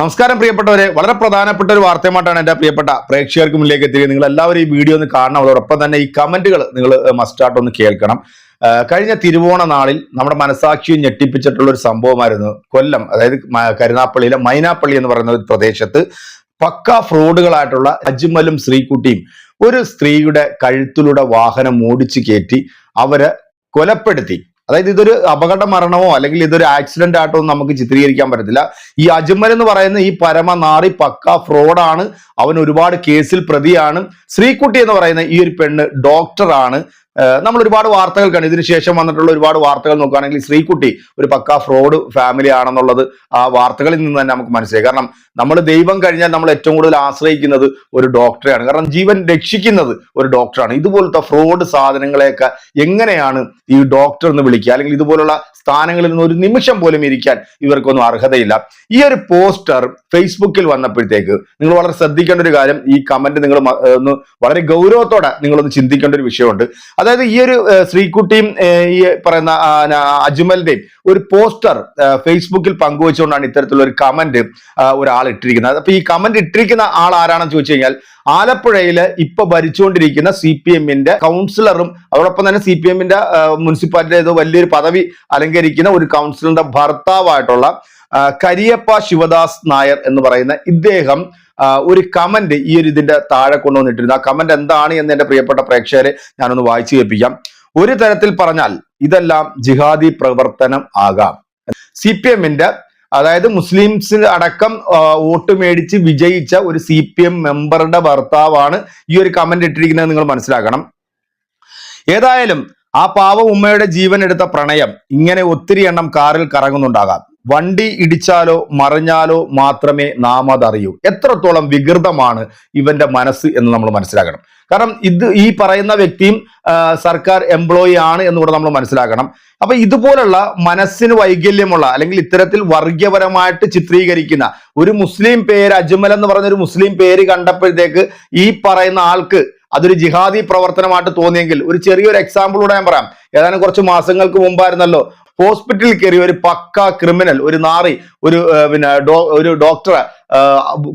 നമസ്കാരം പ്രിയപ്പെട്ടവരെ. വളരെ പ്രധാനപ്പെട്ട ഒരു വാർത്തയുമായിട്ടാണ് എന്റെ പ്രിയപ്പെട്ട പ്രേക്ഷകർക്ക് മുന്നിലേക്ക് എത്തിയത് നിങ്ങൾ എല്ലാവരും ഈ വീഡിയോ ഒന്ന് കാണണം. അതോടൊപ്പം തന്നെ ഈ കമന്റുകൾ നിങ്ങൾ മസ്റ്റായിട്ട് ഒന്ന് കേൾക്കണം. കഴിഞ്ഞ തിരുവോണ നാളിൽ നമ്മുടെ മനസാക്ഷിയെ ഞെട്ടിപ്പിച്ചിട്ടുള്ള ഒരു സംഭവമായിരുന്നു. കൊല്ലം അതായത് കരുനാപ്പള്ളിയിലെ മൈനാപ്പള്ളി എന്ന് പറയുന്ന ഒരു പ്രദേശത്ത് പക്ക ഫ്രോഡുകളായിട്ടുള്ള അജ്മലും ശ്രീകുട്ടിയും ഒരു സ്ത്രീയുടെ കഴുത്തിലൂടെ വാഹനം ഓടിച്ചു കയറ്റി അവരെ കൊലപ്പെടുത്തി. അതായത് ഇതൊരു അപകട മരണമോ അല്ലെങ്കിൽ ഇതൊരു ആക്സിഡന്റ് ആട്ടോ നമുക്ക് ചിത്രീകരിക്കാൻ പറ്റത്തില്ല. ഈ അജ്മൽ എന്ന് പറയുന്ന ഈ പരമനാറി പക്ക ഫ്രോഡാണ് അവൻ ഒരുപാട് കേസിൽ പ്രതിയാണ്. ശ്രീകുട്ടി എന്ന് പറയുന്ന ഈ ഒരു പെണ്ണ് ഡോക്ടറാണ് നമ്മൾ ഒരുപാട് വാർത്തകൾ കണ്ടു. ഇതിനുശേഷം വന്നിട്ടുള്ള ഒരുപാട് വാർത്തകൾ നോക്കുകയാണെങ്കിൽ ശ്രീകുട്ടി ഒരു പക്ക ഫ്രോഡ് ഫാമിലി ആണെന്നുള്ളത് ആ വാർത്തകളിൽ നിന്ന് തന്നെ നമുക്ക് മനസ്സിലായി. കാരണം നമ്മൾ ദൈവം കഴിഞ്ഞാൽ നമ്മൾ ഏറ്റവും കൂടുതൽ ആശ്രയിക്കുന്നത് ഒരു ഡോക്ടറെയാണ് കാരണം ജീവൻ രക്ഷിക്കുന്നത് ഒരു ഡോക്ടറാണ് ഇതുപോലത്തെ ഫ്രോഡ് സാധനങ്ങളെയൊക്കെ എങ്ങനെയാണ് ഈ ഡോക്ടർ എന്ന് വിളിക്കുക? അല്ലെങ്കിൽ ഇതുപോലുള്ള സ്ഥാനങ്ങളിൽ നിന്ന് ഒരു നിമിഷം പോലും ഇരിക്കാൻ ഇവർക്കൊന്നും അർഹതയില്ല. ഈ ഒരു പോസ്റ്റർ ഫേസ്ബുക്കിൽ വന്നപ്പോഴത്തേക്ക് നിങ്ങൾ വളരെ ശ്രദ്ധിക്കേണ്ട ഒരു കാര്യം ഈ കമന്റ് നിങ്ങൾ ഒന്ന് വളരെ ഗൗരവത്തോടെ നിങ്ങളൊന്ന് ചിന്തിക്കേണ്ട ഒരു വിഷയമുണ്ട്. അതായത് ഈ ഒരു ശ്രീക്കുട്ടിയും ഈ പറയുന്ന അജ്മലിന്റെയും ഒരു പോസ്റ്റർ ഫേസ്ബുക്കിൽ പങ്കുവെച്ചുകൊണ്ടാണ് ഇത്തരത്തിലുള്ള ഒരു കമന്റ് ഒരാൾ ഇട്ടിരിക്കുന്നത്. അപ്പൊ ഈ കമന്റ് ഇട്ടിരിക്കുന്ന ആൾ ആരാണെന്ന് ചോദിച്ചു കഴിഞ്ഞാൽ ആലപ്പുഴയിൽ ഇപ്പൊ ഭരിച്ചുകൊണ്ടിരിക്കുന്ന സി പി എമ്മിന്റെ കൗൺസിലറും അതോടൊപ്പം തന്നെ സി പി എമ്മിന്റെ മുനിസിപ്പാലിറ്റി ഏതോ വലിയൊരു പദവി അലങ്കരിക്കുന്ന ഒരു കൗൺസിലറിന്റെ ഭർത്താവായിട്ടുള്ള കരിയപ്പ ശിവദാസ് നായർ എന്ന് പറയുന്ന ഇദ്ദേഹം ഒരു കമന്റ് ഈ ഒരു ഇതിന്റെ താഴെ കൊണ്ടുവന്നിട്ടിരുന്നു. ആ കമന്റ് എന്താണ് എന്ന് എന്റെ പ്രിയപ്പെട്ട പ്രേക്ഷകരെ ഞാനൊന്ന് വായിച്ചു കേൾപ്പിക്കാം. ഒരു തരത്തിൽ പറഞ്ഞാൽ ഇതെല്ലാം ജിഹാദി പ്രവർത്തനം ആകാം. സി പി എമ്മിന്റെ അതായത് മുസ്ലിംസിന് അടക്കം വോട്ട് മേടിച്ച് വിജയിച്ച ഒരു സി പി എം മെമ്പറുടെ ഭർത്താവാണ് ഈ ഒരു കമന്റ് ഇട്ടിരിക്കുന്നത് നിങ്ങൾ മനസ്സിലാക്കണം. ഏതായാലും ആ പാവ ഉമ്മയുടെ ജീവൻ എടുത്ത പ്രണയം ഇങ്ങനെ ഒത്തിരി എണ്ണം കാറിൽ കറങ്ങുന്നുണ്ടാകാം. വണ്ടി ഇടിച്ചാലോ മറിഞ്ഞാലോ മാത്രമേ നാം അതറിയൂ എത്രത്തോളം വികൃതമാണ് ഇവന്റെ മനസ്സ് എന്ന് നമ്മൾ മനസ്സിലാക്കണം. കാരണം ഇത് ഈ പറയുന്ന വ്യക്തിയും സർക്കാർ എംപ്ലോയി ആണ് എന്നുകൂടെ നമ്മൾ മനസ്സിലാക്കണം. അപ്പൊ ഇതുപോലുള്ള മനസ്സിന് വൈകല്യമുള്ള അല്ലെങ്കിൽ ഇത്തരത്തിൽ വർഗീയപരമായിട്ട് ചിത്രീകരിക്കുന്ന ഒരു മുസ്ലിം പേര് അജ്മൽ എന്ന് പറഞ്ഞ ഒരു മുസ്ലിം പേര് കണ്ടപ്പോഴത്തേക്ക് ഈ പറയുന്ന ആൾക്ക് അതൊരു ജിഹാദി പ്രവർത്തനമായിട്ട് തോന്നിയെങ്കിൽ ഒരു ചെറിയൊരു എക്സാമ്പിളൂടെ ഞാൻ പറയാം. ഏതാനും കുറച്ച് മാസങ്ങൾക്ക് മുമ്പായിരുന്നല്ലോ ഹോസ്പിറ്റലിൽ കയറി ഒരു പക്ക ക്രിമിനൽ ഒരു നാറി ഒരു പിന്നെ ഒരു ഡോക്ടറെ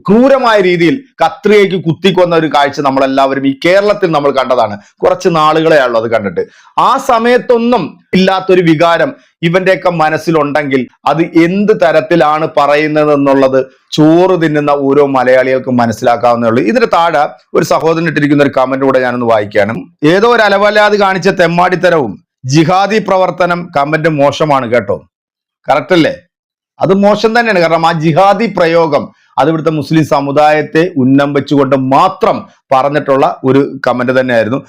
ക്രൂരമായ രീതിയിൽ കത്രികയ്ക്ക് കുത്തിക്കൊന്ന ഒരു കാഴ്ച നമ്മളെല്ലാവരും ഈ കേരളത്തിൽ നമ്മൾ കണ്ടതാണ്. കുറച്ച് നാളുകളെയാണല്ലോ അത് കണ്ടിട്ട്. ആ സമയത്തൊന്നും ഇല്ലാത്തൊരു വികാരം ഇവന്റെയൊക്കെ മനസ്സിലുണ്ടെങ്കിൽ അത് എന്ത് തരത്തിലാണ് പറയുന്നത് എന്നുള്ളത് ചോറ് തിന്നുന്ന ഓരോ മലയാളികൾക്കും മനസ്സിലാക്കാവുന്നേ ഇതിന് താഴെ ഒരു സഹോദരൻ ഇട്ടിരിക്കുന്ന ഒരു കമന്റ് കൂടെ ഞാനൊന്ന് വായിക്കുകയാണ്. ഏതോ ഒരു അലവല്ലാതെ കാണിച്ച തെമ്മാടിത്തരവും ജിഹാദി പ്രവർത്തനം കമന്റ് മോശമാണ് കേട്ടോ. കറക്റ്റ് അല്ലേ? അത് മോശം തന്നെയാണ്. കാരണം ആ ജിഹാദി പ്രയോഗം അത് ഇവിടുത്തെ മുസ്ലിം സമുദായത്തെ ഉന്നം വെച്ചുകൊണ്ട് മാത്രം പറഞ്ഞിട്ടുള്ള ഒരു കമന്റ് തന്നെയായിരുന്നു.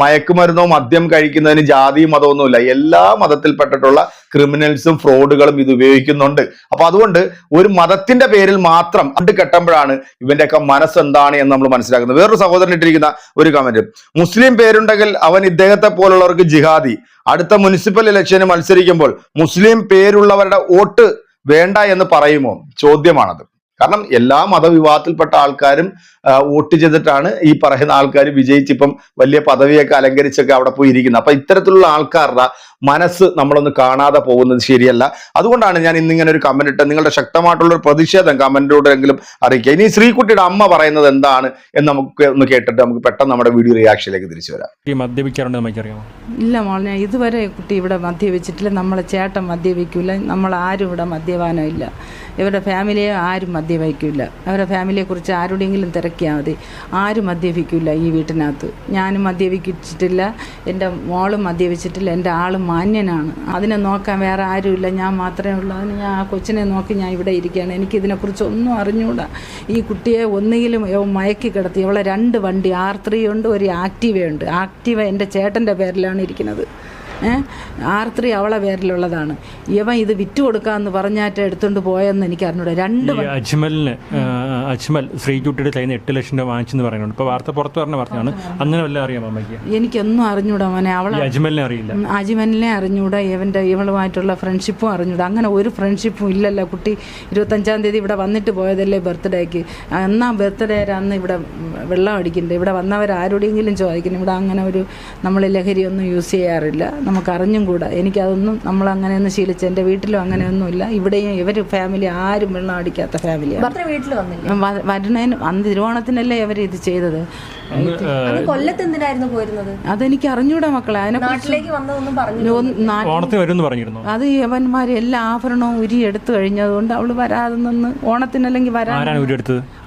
മയക്കുമരുന്നോ മദ്യം കഴിക്കുന്നതിന് ജാതി മതമൊന്നുമില്ല. എല്ലാ മതത്തിൽപ്പെട്ടിട്ടുള്ള ക്രിമിനൽസും ഫ്രോഡുകളും ഇത് ഉപയോഗിക്കുന്നുണ്ട്. അപ്പൊ അതുകൊണ്ട് ഒരു മതത്തിന്റെ പേരിൽ മാത്രം അത് കെട്ടുമ്പോഴാണ് ഇവന്റെയൊക്കെ മനസ്സെന്താണ് എന്ന് നമ്മൾ മനസ്സിലാക്കുന്നത്. വേറൊരു സഹോദരൻ ഇട്ടിരിക്കുന്ന ഒരു കമന്റ് മുസ്ലിം പേരുണ്ടെങ്കിൽ അവൻ ഇദ്ദേഹത്തെ പോലുള്ളവർക്ക് ജിഹാദി. അടുത്ത മുനിസിപ്പൽ ഇലക്ഷന് മത്സരിക്കുമ്പോൾ മുസ്ലിം പേരുള്ളവരുടെ വോട്ട് വേണ്ട എന്ന് പറയുമോ? ചോദ്യമാണത്. കാരണം എല്ലാ മതവിഭാഗത്തിൽപ്പെട്ട ആൾക്കാരും വോട്ട് ചെയ്തിട്ടാണ് ഈ പറയുന്ന ആൾക്കാർ വിജയിച്ച് ഇപ്പം വലിയ പദവിയൊക്കെ അലങ്കരിച്ചൊക്കെ അവിടെ പോയി ഇരിക്കുന്നത് അപ്പൊ ഇത്തരത്തിലുള്ള ആൾക്കാരുടെ മനസ്സ് നമ്മളൊന്ന് കാണാതെ പോകുന്നത് ശരിയല്ല. അതുകൊണ്ടാണ് ഞാൻ ഇന്നിങ്ങനെ ഒരു കമന്റ് ഇട്ട് നിങ്ങളുടെ ശക്തമായിട്ടുള്ള ഒരു പ്രതിഷേധം കമന്റിലൂടെങ്കിലും അറിയിക്കുക. ഇനി ശ്രീകുട്ടിയുടെ അമ്മ പറയുന്നത് എന്താണ് എന്ന് നമുക്ക് ഒന്ന് കേട്ടിട്ട് നമുക്ക് പെട്ടെന്ന് നമ്മുടെ വീഡിയോ റിയാക്ഷനിലേക്ക് തിരിച്ചു വരാം. ഈ മദ്യപിക്കാറുണ്ട് നമുക്കറിയാമോ ഇല്ല മോളെ ഇതുവരെ കുട്ടി ഇവിടെ മദ്യപിച്ചിട്ടില്ല. നമ്മളെ ചേട്ടൻ മദ്യപിക്കില്ല നമ്മളാരും ഇവിടെ മദ്യപാനം ഇല്ല. ഇവരുടെ ഫാമിലിയെ ആരും മദ്യപിക്കില്ല. അവരുടെ ഫാമിലിയെക്കുറിച്ച് ആരോടെങ്കിലും തിരക്കിയാൽ മതി. ആരും മദ്യപിക്കില്ല ഈ വീട്ടിനകത്ത്. ഞാനും മദ്യപിച്ചിട്ടില്ല എന്റെ മോളും മദ്യപിച്ചിട്ടില്ല എന്റെ ആളും മാന്യനാണ്. അതിനെ നോക്കാൻ വേറെ ആരുമില്ല. ഞാൻ മാത്രമേ ഉള്ളൂ. അതിന് ഞാൻ ആ കൊച്ചിനെ നോക്കി ഞാൻ ഇവിടെ ഇരിക്കുകയാണ്. എനിക്കിതിനെക്കുറിച്ച് ഒന്നും അറിഞ്ഞുകൂടാ ഈ കുട്ടിയെ ഒന്നുകിലും മയക്കി കിടത്തി ഇവളെ രണ്ട് വണ്ടി ആർ ത്രീ ഉണ്ട് ഒരു ആക്റ്റീവയുണ്ട്. ആക്റ്റീവ എന്റെ ചേട്ടന്റെ പേരിലാണ് ഇരിക്കുന്നത്. ആർ ത്രീ അവളെ പേരിലുള്ളതാണ്. ഇവൻ ഇത് വിറ്റ് കൊടുക്കാമെന്ന് പറഞ്ഞാറ്റ എടുത്തുകൊണ്ട് പോയെന്ന് എനിക്ക് അറിഞ്ഞൂടെ. രണ്ട് അജ്മലിന് അജ്മൽ ശ്രീജുട്ടിയുടെ കയ്യിൽ നിന്ന് എട്ട് ലക്ഷം രൂപ വാങ്ങിച്ചെന്ന് പറയുന്നുണ്ട്. ഇപ്പോൾ വാർത്ത പുറത്തു പറഞ്ഞ വാർത്തയാണ്. അങ്ങനെ വല്ല അറിയാം അമ്മയ്ക്ക്? എനിക്കൊന്നും അറിഞ്ഞൂടാ മോനെ. അവൾ അജ്മലിനെ അറിയില്ല. അജ്മലിനെ അറിഞ്ഞൂടാ. ഇവന്റെ ഇവളുമായിട്ടുള്ള ഫ്രണ്ട്ഷിപ്പും അറിഞ്ഞൂടാ. അങ്ങനെ ഒരു ഫ്രണ്ട്ഷിപ്പും ഇല്ലല്ലോ കുട്ടി. ഇരുപത്തഞ്ചാം തീയതി ഇവിടെ വന്നിട്ട് പോയതല്ലേ ബർത്ത്ഡേക്ക് എന്നാ ബർത്ത്ഡേ അന്ന് ഇവിടെ വെള്ളം അടിക്കണ്ടേ? ഇവിടെ വന്നവർ ആരോടെങ്കിലും ചോദിക്കണം. ഇവിടെ അങ്ങനെ ഒരു നമ്മൾ ലഹരിയൊന്നും യൂസ് ചെയ്യാറില്ല. നമുക്ക് അറിഞ്ഞും കൂടാ. എനിക്കതൊന്നും നമ്മൾ അങ്ങനെയൊന്നും ശീലിച്ച് എന്റെ വീട്ടിലും അങ്ങനെയൊന്നുമില്ല. ഇവിടെയും ഇവർ ഫാമിലി ആരും വെള്ളം അടിക്കാത്ത ഫാമിലിയാണ് വീട്ടിൽ വന്നില്ല? വരുന്നതിന് അന്ന് തിരുവോണത്തിനല്ലേ അവർ ഇത് ചെയ്തത്? കൊല്ലത്ത് എന്തിനായിരുന്നു പോയിരുന്നത്? അതെനിക്ക് അറിഞ്ഞൂടാ മക്കളെ. അതിനെക്കുറിച്ച് വന്നതൊന്നും പറഞ്ഞു ഒന്ന് നാ- ഓണത്തിന് പറഞ്ഞിരുന്നു? അത് യവന്മാർ എല്ലാ ആഭരണവും ഉരി എടുത്തു കഴിഞ്ഞതുകൊണ്ട് അവൾ വരാതെ നിന്ന് ഓണത്തിനല്ലെങ്കിൽ വരാൻ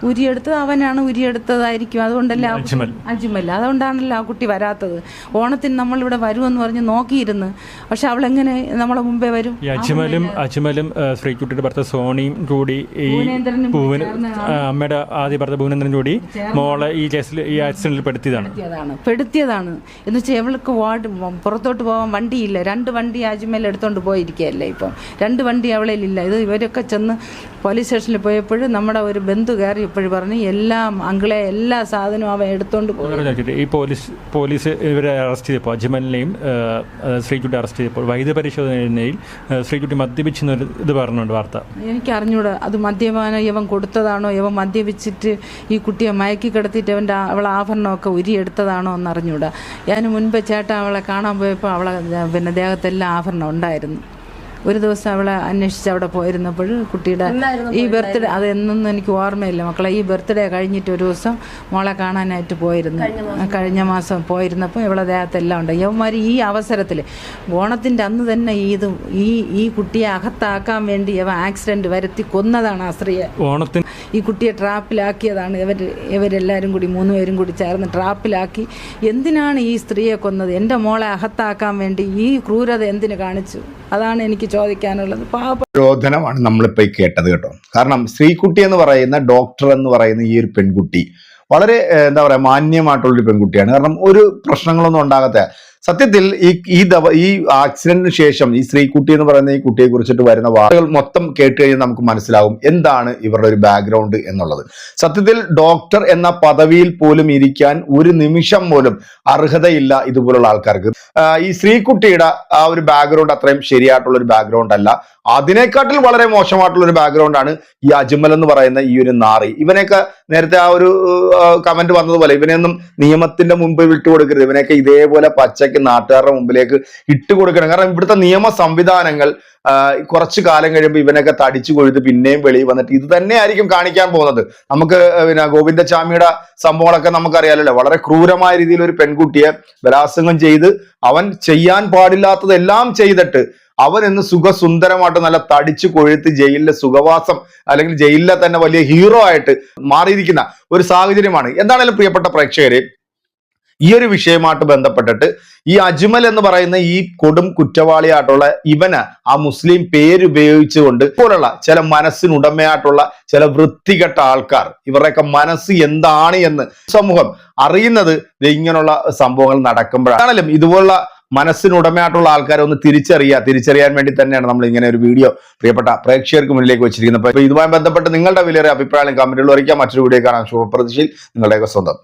ഉരിയെടുത്തത് അവനാണ് ഉരിയെടുത്തതായിരിക്കും അതുകൊണ്ടല്ലേ അജ്മൽ. അജ്മൽ. അതുകൊണ്ടാണല്ലോ ആ കുട്ടി വരാത്തത്. ഓണത്തിന് നമ്മൾ ഇവിടെ വരുമെന്ന് പറഞ്ഞ് നോക്കിയിരുന്നു. പക്ഷെ അവൾ എങ്ങനെ നമ്മളെ മുമ്പേ വരും? ഈ അജ്മലും അജ്മലും ശ്രീകുട്ടിയുടെ ഭർത്താവ് സോണിയും കൂടി ഈ അമ്മയുടെ ആദ്യ ഭർത്ത ഭുവനേന്ദ്രനും ജോഡി മോളെ ഈ കേസിൽ ഈ ആക്സിഡന്റിൽ പെടുത്തിയതാണ്. പെടുത്തിയതാണ്. പെടുത്തിയതാണ്. എന്ന് വെച്ചാൽ ഇവൾക്ക് വാർഡ് പുറത്തോട്ട് പോകാൻ വണ്ടിയില്ല. രണ്ട് വണ്ടി ആജ്മൽ എടുത്തോണ്ട് പോയിരിക്കുകയല്ലേ ഇപ്പം. രണ്ട് വണ്ടി അവളിലില്ല ഇത് ഇവരൊക്കെ ചെന്ന് പോലീസ് സ്റ്റേഷനിൽ പോയപ്പോഴും നമ്മുടെ ഒരു ബന്ധു കയറി ഇപ്പോഴും പറഞ്ഞു എല്ലാം അങ്കിളെ എല്ലാ സാധനവും അവൻ എടുത്തോണ്ട് ചോദിക്കട്ടെ, ഈ പോലീസ് പോലീസ് ഇവരെ അറസ്റ്റ് ചെയ്തപ്പോൾ അജ്മലിനെയും ശ്രീകുട്ടി അറസ്റ്റ് ചെയ്തപ്പോൾ വൈദ്യ പരിശോധനയിൽ ശ്രീകുട്ടി മദ്യപിച്ചെന്നൊരു ഇത് പറഞ്ഞുണ്ട് വാർത്ത. എനിക്ക് അറിഞ്ഞൂടാ അത് മദ്യപാനം ഇവൻ കൊടുത്തതാണോ ഇവൻ മദ്യപിച്ചിട്ട് ഈ കുട്ടിയെ മയക്കി കിടത്തിയിട്ട് അവന്റെ അവളെ ആഭരണമൊക്കെ ഉരിയെടുത്തതാണോ എന്ന് അറിഞ്ഞൂടാ ഞാൻ മുൻപ് ചേട്ടൻ അവളെ കാണാൻ പോയപ്പോൾ അവളെ പിന്നെ ദേഹത്തെല്ലാം ആഭരണം ഉണ്ടായിരുന്നു. ഒരു ദിവസം അവളെ അന്വേഷിച്ച് അവിടെ പോയിരുന്നപ്പോൾ കുട്ടിയുടെ ഈ ബർത്ത്ഡേ അതെന്നൊന്നും എനിക്ക് ഓർമ്മയില്ല. മക്കളെ ഈ ബർത്ത്ഡേ കഴിഞ്ഞിട്ട് ഒരു ദിവസം മോളെ കാണാനായിട്ട് പോയിരുന്നു. കഴിഞ്ഞ മാസം. പോയിരുന്നപ്പോൾ ഇവളെ ദേഹത്തെല്ലാം ഉണ്ട്. യവന്മാർ ഈ അവസരത്തിൽ ഓണത്തിന്റെ അന്ന് തന്നെ ഈ ഇത് ഈ ഈ കുട്ടിയെ അകത്താക്കാൻ വേണ്ടി ഇവ ആക്സിഡന്റ് വരുത്തി കൊന്നതാണ് ആ സ്ത്രീയെ. ഓണത്തിന് ഈ കുട്ടിയെ ട്രാപ്പിലാക്കിയതാണ് ഇവർ ഇവരെല്ലാവരും കൂടി മൂന്ന് പേരും കൂടി ചേർന്ന് ട്രാപ്പിലാക്കി. എന്തിനാണ് ഈ സ്ത്രീയെ കൊന്നത്? എന്റെ മോളെ അകത്താക്കാൻ വേണ്ടി ഈ ക്രൂരത എന്തിനു കാണിച്ചു? അതാണ് എനിക്ക് ചോദിക്കാനുള്ളത്. പാവ നമ്മളിപ്പോ കേട്ടത് കേട്ടോ. കാരണം ശ്രീകുട്ടി എന്ന് പറയുന്ന ഡോക്ടർ എന്ന് പറയുന്ന ഈ ഒരു പെൺകുട്ടി വളരെ എന്താ പറയാ മാന്യമായിട്ടുള്ളൊരു പെൺകുട്ടിയാണ്. കാരണം ഒരു പ്രശ്നങ്ങളൊന്നും ഉണ്ടാകാത്ത സത്യത്തിൽ ഈ ഈ ദവ ഈ ആക്സിഡന്റിന് ശേഷം ഈ ശ്രീകുട്ടി എന്ന് പറയുന്ന ഈ കുട്ടിയെ കുറിച്ചിട്ട് വരുന്ന വാർത്തകൾ മൊത്തം കേട്ട് കഴിഞ്ഞാൽ നമുക്ക് മനസ്സിലാകും എന്താണ് ഇവരുടെ ഒരു ബാക്ക്ഗ്രൗണ്ട് എന്നുള്ളത്. സത്യത്തിൽ ഡോക്ടർ എന്ന പദവിയിൽ പോലും ഇരിക്കാൻ ഒരു നിമിഷം പോലും അർഹതയില്ല ഇതുപോലുള്ള ആൾക്കാർക്ക്. ഈ സ്ത്രീക്കുട്ടിയുടെ ആ ഒരു ബാക്ക്ഗ്രൗണ്ട് അത്രയും ശരിയായിട്ടുള്ള ഒരു ബാക്ക്ഗ്രൗണ്ട് അല്ല. അതിനെക്കാട്ടിൽ വളരെ മോശമായിട്ടുള്ള ഒരു ബാക്ക്ഗ്രൗണ്ട് ആണ് ഈ അജ്മൽ എന്ന് പറയുന്ന ഈ ഒരു നാറി. ഇവനെയൊക്കെ നേരത്തെ ആ ഒരു കമന്റ് വന്നതുപോലെ ഇവനെയൊന്നും നിയമത്തിന്റെ മുമ്പ് വിട്ടുകൊടുക്കരുത് ഇവനെയൊക്കെ ഇതേപോലെ പച്ചയ്ക്ക് നാട്ടുകാരുടെ മുമ്പിലേക്ക് ഇട്ടുകൊടുക്കണം കാരണം ഇവിടുത്തെ നിയമ സംവിധാനങ്ങൾ കുറച്ചു കാലം കഴിയുമ്പോൾ ഇവനൊക്കെ തടിച്ചു കൊഴുത്ത് പിന്നെയും വെളിയിൽ വന്നിട്ട് ഇത് തന്നെയായിരിക്കും കാണിക്കാൻ പോകുന്നത്. നമുക്ക് പിന്നെ ഗോവിന്ദചാമിയുടെ സംഭവങ്ങളൊക്കെ നമുക്കറിയാലല്ലോ വളരെ ക്രൂരമായ രീതിയിൽ ഒരു പെൺകുട്ടിയെ ബലാത്സംഗം ചെയ്ത് അവൻ ചെയ്യാൻ പാടില്ലാത്തതെല്ലാം ചെയ്തിട്ട് അവൻ ഇന്ന് സുഖസുന്ദരമായിട്ട് നല്ല തടിച്ചു കൊഴുത്ത് ജയിലിലെ സുഖവാസം അല്ലെങ്കിൽ ജയിലിലെ തന്നെ വലിയ ഹീറോ ആയിട്ട് മാറിയിരിക്കുന്ന ഒരു സാഹചര്യമാണ്. എന്താണെങ്കിലും പ്രിയപ്പെട്ട പ്രേക്ഷകരെ ഈ ഒരു വിഷയമായിട്ട് ബന്ധപ്പെട്ടിട്ട് ഈ അജ്മൽ എന്ന് പറയുന്ന ഈ കൊടും കുറ്റവാളിയായിട്ടുള്ള ഇവന് ആ മുസ്ലിം പേരുപയോഗിച്ചുകൊണ്ട് പോലുള്ള ചില മനസ്സിനുടമയായിട്ടുള്ള ചില വൃത്തികെട്ട ആൾക്കാർ ഇവരുടെയൊക്കെ മനസ്സ് എന്താണ് എന്ന് സമൂഹം അറിയുന്നത് ഇങ്ങനെയുള്ള സംഭവങ്ങൾ നടക്കുമ്പോഴാണെങ്കിലും ഇതുപോലുള്ള മനസ്സിനുടമയായിട്ടുള്ള ആൾക്കാരെ ഒന്ന് തിരിച്ചറിയുക തിരിച്ചറിയാൻ വേണ്ടി തന്നെയാണ് നമ്മൾ ഇങ്ങനെ ഒരു വീഡിയോ പ്രിയപ്പെട്ട പ്രേക്ഷകർക്ക് മുന്നിലേക്ക് വെച്ചിരിക്കുന്നത്. അപ്പൊ ഇതുമായി ബന്ധപ്പെട്ട് നിങ്ങളുടെ വിലയേറെ അഭിപ്രായങ്ങളും കമന്റുകൾ അറിയിക്കാം മറ്റൊരു വീഡിയോ കാണാം. ശുഭപ്രതീക്ഷയിൽ നിങ്ങളുടെയൊക്കെ സ്വന്തം.